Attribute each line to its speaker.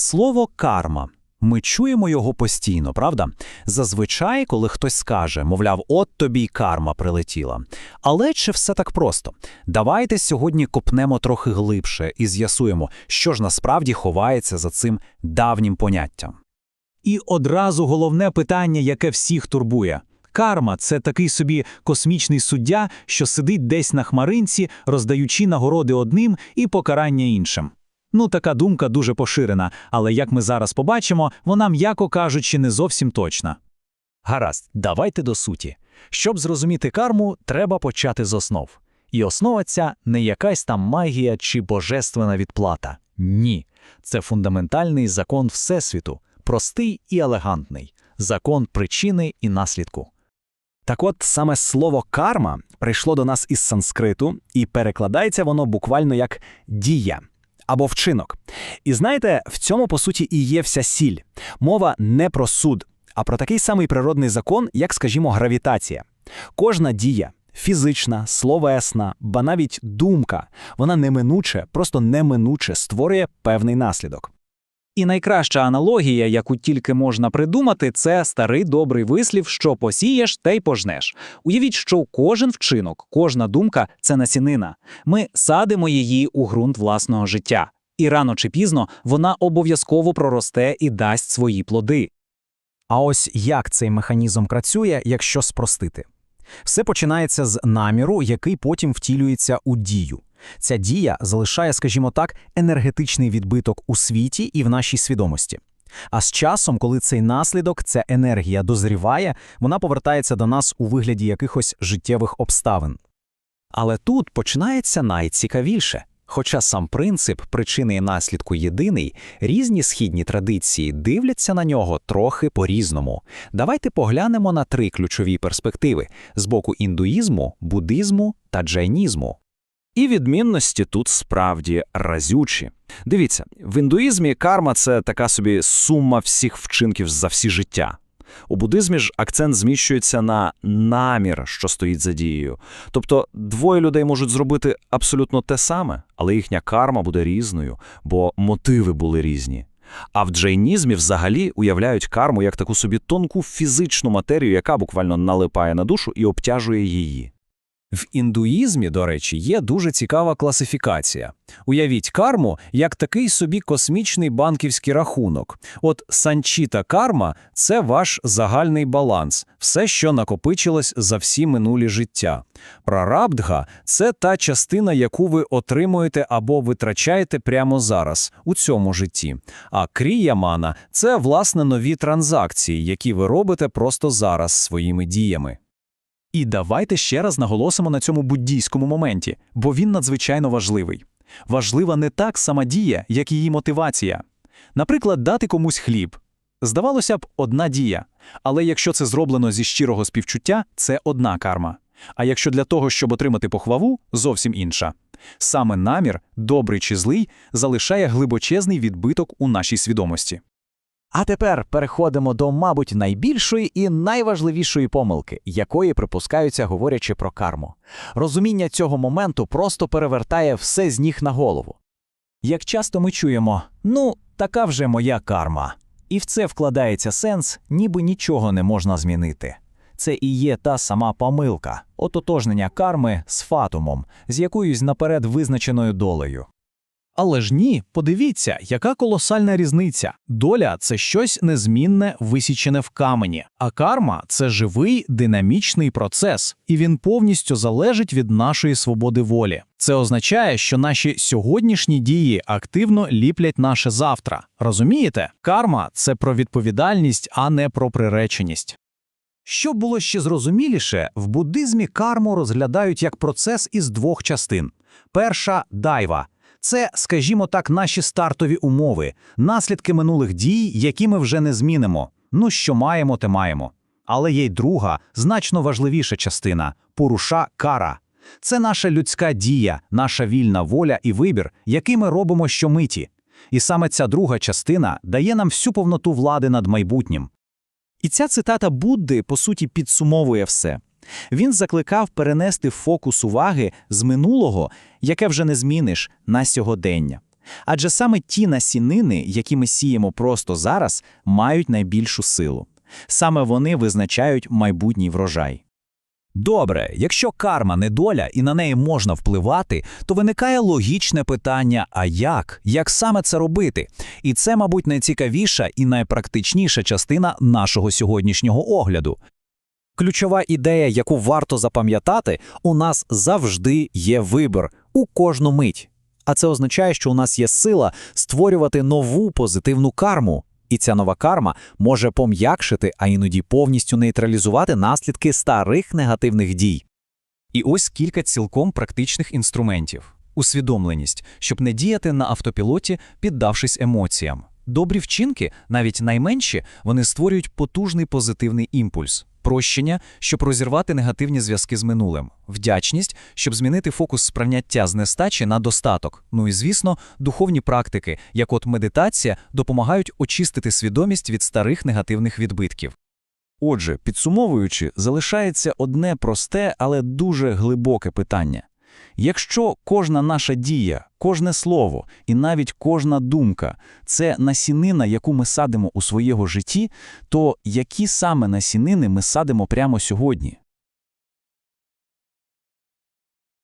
Speaker 1: Слово карма. Ми чуємо його постійно, правда? Зазвичай, коли хтось скаже, мовляв, от тобі й карма прилетіла. Але чи все так просто? Давайте сьогодні копнемо трохи глибше і з'ясуємо, що ж насправді ховається за цим давнім поняттям.
Speaker 2: І одразу головне питання, яке всіх турбує. Карма це такий собі космічний суддя, що сидить десь на хмаринці, роздаючи нагороди одним і покарання іншим. Ну, така думка дуже поширена, але як ми зараз побачимо, вона, м'яко кажучи, не зовсім точна.
Speaker 3: Гаразд, давайте до суті. Щоб зрозуміти карму, треба почати з основ. І основа ця не якась там магія чи божественна відплата. Ні. Це фундаментальний закон Всесвіту, простий і елегантний закон причини і наслідку.
Speaker 4: Так от саме слово карма прийшло до нас із санскриту, і перекладається воно буквально як дія або вчинок. І знаєте, в цьому по суті і є вся сіль. Мова не про суд, а про такий самий природний закон, як, скажімо, гравітація. Кожна дія. Фізична, словесна, ба навіть думка, вона неминуче, просто неминуче створює певний наслідок.
Speaker 2: І найкраща аналогія, яку тільки можна придумати, це старий добрий вислів, що посієш, те й пожнеш. Уявіть, що кожен вчинок, кожна думка це насінина. Ми садимо її у ґрунт власного життя. І рано чи пізно вона обов'язково проросте і дасть свої плоди.
Speaker 4: А ось як цей механізм працює, якщо спростити? Все починається з наміру, який потім втілюється у дію. Ця дія залишає, скажімо так, енергетичний відбиток у світі і в нашій свідомості. А з часом, коли цей наслідок, ця енергія дозріває, вона повертається до нас у вигляді якихось життєвих обставин.
Speaker 1: Але тут починається найцікавіше. Хоча сам принцип причини і наслідку єдиний, різні східні традиції дивляться на нього трохи по-різному. Давайте поглянемо на три ключові перспективи з боку індуїзму, буддизму та джайнізму.
Speaker 5: І відмінності тут справді разючі. Дивіться, в індуїзмі карма це така собі сума всіх вчинків за всі життя. У буддизмі ж акцент зміщується на намір, що стоїть за дією. Тобто двоє людей можуть зробити абсолютно те саме, але їхня карма буде різною, бо мотиви були різні. А в джейнізмі взагалі уявляють карму як таку собі тонку фізичну матерію, яка буквально налипає на душу і обтяжує її.
Speaker 3: В індуїзмі, до речі, є дуже цікава класифікація. Уявіть карму як такий собі космічний банківський рахунок. От санчіта карма це ваш загальний баланс, все, що накопичилось за всі минулі життя. Прарабдга це та частина, яку ви отримуєте або витрачаєте прямо зараз, у цьому житті. А кріямана це власне нові транзакції, які ви робите просто зараз своїми діями.
Speaker 2: І давайте ще раз наголосимо на цьому буддійському моменті, бо він надзвичайно важливий. Важлива не так сама дія, як її мотивація. Наприклад, дати комусь хліб. Здавалося б, одна дія, але якщо це зроблено зі щирого співчуття, це одна карма. А якщо для того, щоб отримати похваву, зовсім інша. Саме намір, добрий чи злий, залишає глибочезний відбиток у нашій свідомості.
Speaker 3: А тепер переходимо до, мабуть, найбільшої і найважливішої помилки, якої припускаються, говорячи про карму. Розуміння цього моменту просто перевертає все з ніг на голову. Як часто ми чуємо, ну, така вже моя карма. І в це вкладається сенс, ніби нічого не можна змінити. Це і є та сама помилка, ототожнення карми з фатумом, з якоюсь наперед визначеною долею.
Speaker 2: Але ж ні, подивіться, яка колосальна різниця. Доля це щось незмінне, висічене в камені, а карма це живий динамічний процес, і він повністю залежить від нашої свободи волі. Це означає, що наші сьогоднішні дії активно ліплять наше завтра. Розумієте? Карма це про відповідальність, а не про приреченість.
Speaker 3: Щоб було ще зрозуміліше, в буддизмі карму розглядають як процес із двох частин. Перша дайва. Це, скажімо так, наші стартові умови, наслідки минулих дій, які ми вже не змінимо. Ну, що маємо, те маємо. Але є й друга, значно важливіша частина поруша кара. Це наша людська дія, наша вільна воля і вибір, який ми робимо щомиті. І саме ця друга частина дає нам всю повноту влади над майбутнім.
Speaker 2: І ця цитата Будди, по суті, підсумовує все. Він закликав перенести фокус уваги з минулого, яке вже не зміниш, на сьогодення. Адже саме ті насінини, які ми сіємо просто зараз, мають найбільшу силу. Саме вони визначають майбутній врожай.
Speaker 1: Добре, якщо карма не доля і на неї можна впливати, то виникає логічне питання: а як? Як саме це робити? І це, мабуть, найцікавіша і найпрактичніша частина нашого сьогоднішнього огляду. Ключова ідея, яку варто запам'ятати, у нас завжди є вибір у кожну мить. А це означає, що у нас є сила створювати нову позитивну карму. І ця нова карма може пом'якшити, а іноді повністю нейтралізувати наслідки старих негативних дій.
Speaker 2: І ось кілька цілком практичних інструментів. Усвідомленість, щоб не діяти на автопілоті, піддавшись емоціям. Добрі вчинки, навіть найменші, вони створюють потужний позитивний імпульс. Прощення, щоб розірвати негативні зв'язки з минулим, вдячність, щоб змінити фокус сприйняття з нестачі на достаток. Ну і звісно, духовні практики, як от медитація, допомагають очистити свідомість від старих негативних відбитків. Отже, підсумовуючи, залишається одне просте, але дуже глибоке питання. Якщо кожна наша дія, кожне слово і навіть кожна думка це насінина, яку ми садимо у своєго житті, то які саме насінини ми садимо прямо сьогодні?